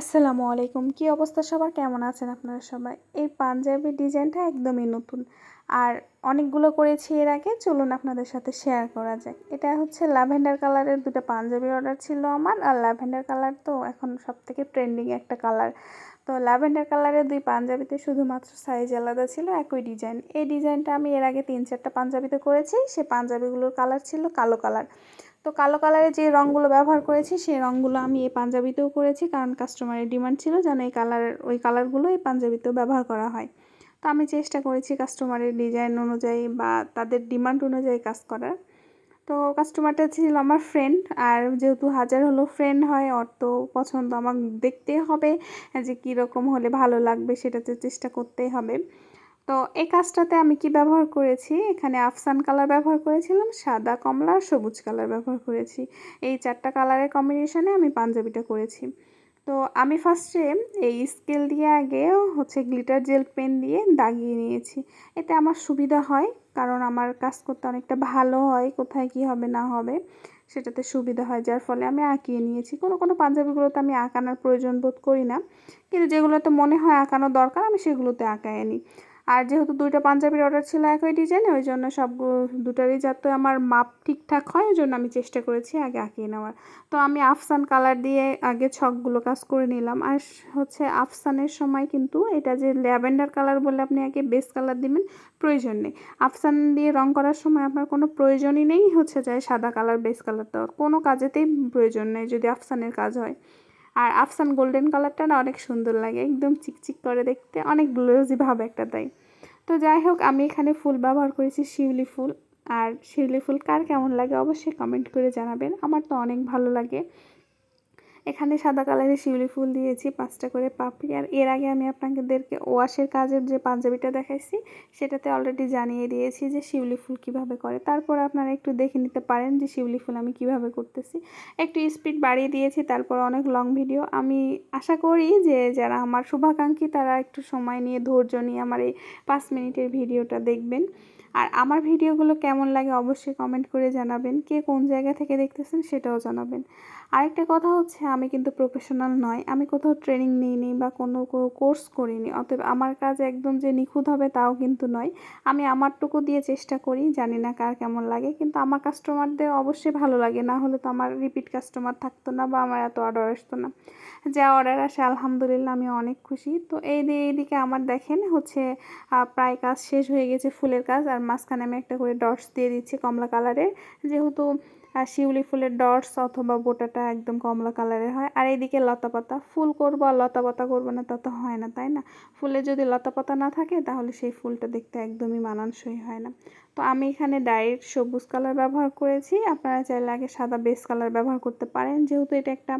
আসসালামু আলাইকুম। কি অবস্থা সবার? কেমন আছেন আপনারা সবাই? এই পাঞ্জাবি ডিজাইনটা একদমই নতুন। আর অনেকগুলো করেছি এর আগে, চলুন আপনাদের সাথে শেয়ার করা যায় এটা হচ্ছে ল্যাভেন্ডার কালারের দুটো পাঞ্জাবি অর্ডার ছিল আমার, আর ল্যাভেন্ডার কালার তো এখন সব থেকে ট্রেন্ডিং একটা কালার তো ল্যাভেন্ডার কালারের দুই পাঞ্জাবিতে শুধুমাত্র সাইজ আলাদা ছিল, একই ডিজাইন এই ডিজাইনটা আমি এর আগে তিন চারটা পাঞ্জাবিতে করেছি, সে পাঞ্জাবিগুলোর কালার ছিল কালো কালার তো কালো কালারের যে রঙগুলো ব্যবহার করেছি, সেই রঙগুলো আমি এই পাঞ্জাবিতেও করেছি, কারণ কাস্টমারের ডিমান্ড ছিল যেন এই কালারের ওই কালারগুলো এই পাঞ্জাবিতেও ব্যবহার করা হয়। তো আমি চেষ্টা করেছি কাস্টমারের ডিজাইন অনুযায়ী বা তাদের ডিমান্ড অনুযায়ী কাজ করার। তো কাস্টমারটা ছিল আমার ফ্রেন্ড আর যেহেতু হাজার হলো ফ্রেন্ড হয় ওর তো পছন্দ আমার দেখতে হবে যে কীরকম হলে ভালো লাগবে, সেটাতে চেষ্টা করতেই হবে। তো এই কাজটাতে আমি কি ব্যবহার করেছি? এখানে আফসান কালার ব্যবহার করেছিলাম, সাদা কমলা আর সবুজ কালার ব্যবহার করেছি। এই চারটা কালারের কম্বিনেশনে আমি পাঞ্জাবিটা করেছি। তো আমি ফার্স্টে এই স্কেল দিয়ে আগে হচ্ছে গ্লিটার জেল পেন দিয়ে দাগিয়ে নিয়েছি। এতে আমার সুবিধা হয়, কারণ আমার কাজ করতে অনেকটা ভালো হয়, কোথায় কি হবে না হবে, সেটাতে সুবিধা হয়। যার ফলে আমি আঁকিয়ে নিয়েছি। কোনো কোনো পাঞ্জাবিগুলোতে আমি আঁকানোর প্রয়োজন বোধ করি না, কিন্তু যেগুলোতে মনে হয় আঁকানো দরকার, আমি সেগুলোতে আঁকায় নিই আর যেহেতু দুইটা পাঞ্জাবির অর্ডার ছিল একই ডিজাইনে ওই জন্য সব দুটারই যাতে আমার মাপ ঠিকঠাক হয়, ওই জন্য আমি চেষ্টা করেছি আগে আঁকিয়ে নেওয়ার। তো আমি আফসান কালার দিয়ে আগে ছকগুলো কাজ করে নিলাম। আর হচ্ছে আফসানের সময় কিন্তু এটা যে ল্যাভেন্ডার কালার বলে আপনি আগে বেস কালার দিবেন, প্রয়োজন নেই। আফসান দিয়ে রং করার সময় আপনার কোনো প্রয়োজনই নেই হচ্ছে যায় সাদা কালার বেস কালার দেওয়ার। কোনো কাজেতেই প্রয়োজন নেই যদি আফসানের কাজ হয়। আর আফসান গোল্ডেন কালারটা না অনেক সুন্দর লাগে, একদম চিকচিক করে দেখতে, অনেক গ্লোজি ভাব একটা দেয় তো যাই হোক, আমি এখানে ফুল ব্যবহার করেছি শিউলি ফুল। আর শিউলি ফুল কার কেমন লাগে অবশ্যই কমেন্ট করে জানাবেন। আমার তো অনেক ভালো লাগে। এখানে সাদা কালারের শিউলি ফুল দিয়েছি, পাঁচটা করে পাপড়ি। আর এর আগে আমি আপনাদেরকে ওয়াশের কাজের যে পাঞ্জাবিটা দেখাইছি, সেটাতে অলরেডি জানিয়ে দিয়েছি যে শিউলি ফুল কীভাবে করে। তারপর আপনারা একটু দেখে নিতে পারেন যে শিউলি ফুল আমি কীভাবে করতেছি। একটু স্পিড বাড়িয়ে দিয়েছি, তারপর অনেক লং ভিডিও আমি আশা করি যে যারা আমার শুভাকাঙ্ক্ষী, তারা একটু সময় নিয়ে ধৈর্য নিয়ে আমার এই পাঁচ মিনিটের ভিডিওটা দেখবেন। আর আমার ভিডিওগুলো কেমন লাগে অবশ্যই কমেন্ট করে জানাবেন। কে কোন জায়গা থেকে দেখতেছেন, সেটাও জানাবেন। আরেকটা কথা হচ্ছে আমি কিন্তু প্রফেশনাল নয়। আমি কোথাও ট্রেনিং নিইনি বা কোনো কোর্স করিনি। অতএব আমার কাজ একদম যে নিখুঁত হবে তাও কিন্তু নয়। আমি আমারটুকু দিয়ে চেষ্টা করি, জানি না কার কেমন লাগে, কিন্তু আমার কাস্টমারদের অবশ্যই ভালো লাগে। না হলে তো আমার রিপিট কাস্টমার থাকতো না বা আমার এত অর্ডার আসতো না। যা অর্ডার আসে, আলহামদুলিল্লাহ আমি অনেক খুশি। তো এই এইদিকে আমার দেখেন, হচ্ছে প্রায় কাজ শেষ হয়ে গেছে ফুলের কাজ। আর মাঝখানে আমি একটা করে ডটস দিয়ে দিচ্ছি কমলা কালারের যেহেতু আর শিউলি ফুলের ডটস অথবা বোটাটা একদম কমলা কালারের হয়। আর এইদিকে লতা পাতা, ফুল করব আর লতা পাতা করব না তা তো হয় না, তাই না? ফুলে যদি লতা পাতা না থাকে, তাহলে সেই ফুলটা দেখতে একদমই মানানসই হয় না। তো আমি এখানে ডাইরেক্ট সবুজ কালার ব্যবহার করেছি। আপনারা চাইলে আগে সাদা বেস কালার ব্যবহার করতে পারেন। যেহেতু এটা একটা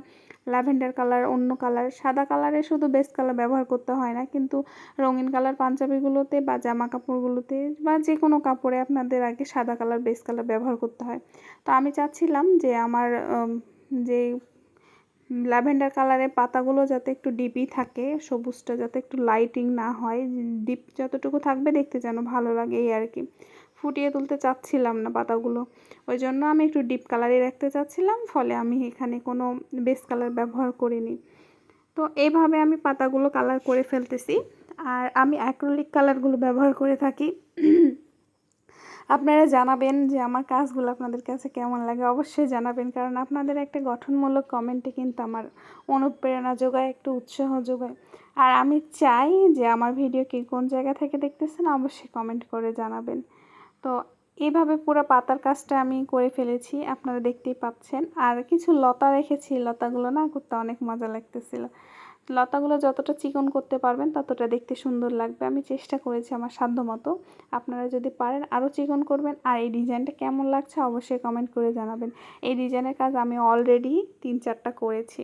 ল্যাভেন্ডার কালার, অন্য কালার, সাদা কালারে শুধু বেস কালার ব্যবহার করতে হয় না, কিন্তু রঙিন কালার পাঞ্জাবিগুলোতে বা জামা কাপড়গুলোতে বা যে কোনো কাপড়ে আপনাদের আগে সাদা কালার বেস কালার ব্যবহার করতে হয়। তো আমি চাচ্ছিলাম যে আমার যে ল্যাভেন্ডার কালারের পাতাগুলো যাতে একটু ডিপই থাকে, সবুজটা যাতে একটু লাইটিং না হয় ডিপ যতটুকু থাকবে দেখতে যেন ভালো লাগে এই আর কি। ফুটিয়ে তুলতে চাচ্ছিলাম না পাতাগুলো। ওই জন্য আমি একটু ডিপ কালারই রাখতে চাচ্ছিলাম, ফলে আমি এখানে কোনো বেস কালার ব্যবহার করিনি। তো এইভাবে আমি পাতাগুলো কালার করে ফেলতেছি। আর আমি অ্যাক্রোলিক কালারগুলো ব্যবহার করে থাকি। আপনারা জানাবেন যে আমার কাজগুলো আপনাদের কাছে কেমন লাগে, অবশ্যই জানাবেন। কারণ আপনাদের একটা গঠনমূলক কমেন্টে কিন্তু আমার অনুপ্রেরণা যোগায়, একটু উৎসাহ যোগায়। আর আমি চাই যে আমার ভিডিও কি কোন জায়গা থেকে দেখতেছেন, অবশ্যই কমেন্ট করে জানাবেন। তো এইভাবে পুরো পাতার কাজটা আমি করে ফেলেছি, আপনারা দেখতেই পাচ্ছেন। আর কিছু লতা রেখেছি, লতাগুলো না করতে অনেক মজা লাগতেছিল। লতাগুলো যতটা চিকন করতে পারবেন, ততটা দেখতে সুন্দর লাগবে। আমি চেষ্টা করেছি আমার সাধ্য মতো। আপনারা যদি পারেন আরও চিকন করবেন। আর এই ডিজাইনটা কেমন লাগছে অবশ্যই কমেন্ট করে জানাবেন। এই ডিজাইনের কাজ আমি অলরেডি তিন চারটা করেছি।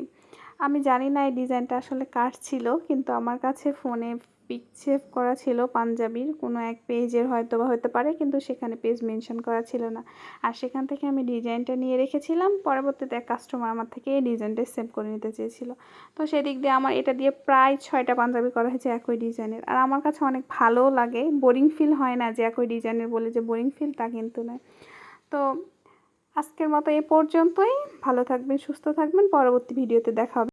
আমি জানি না এই ডিজাইনটা আসলে কার ছিল, কিন্তু আমার কাছে ফোনে পিক সেভ করা ছিল পাঞ্জাবির, কোনো এক পেজের হয়তো বা হতে পারে, কিন্তু সেখানে পেজ মেনশন করা ছিল না। আর সেখান থেকে আমি ডিজাইনটা নিয়ে রেখেছিলাম, পরবর্তীতে এক কাস্টমার আমার থেকে এই ডিজাইনটা সেভ করে নিতে চেয়েছিল। তো সেদিক দিয়ে আমার এটা দিয়ে প্রায় ছয়টা পাঞ্জাবি করা হয়েছে একই ডিজাইনের। আর আমার কাছে অনেক ভালোও লাগে বোরিং ফিল হয় না যে একই ডিজাইনের বলে যে বোরিং ফিল তা কিন্তু নয়। তো আজকের মতো এ পর্যন্তই, ভালো থাকবেন, সুস্থ থাকবেন, পরবর্তী ভিডিওতে দেখা হবে।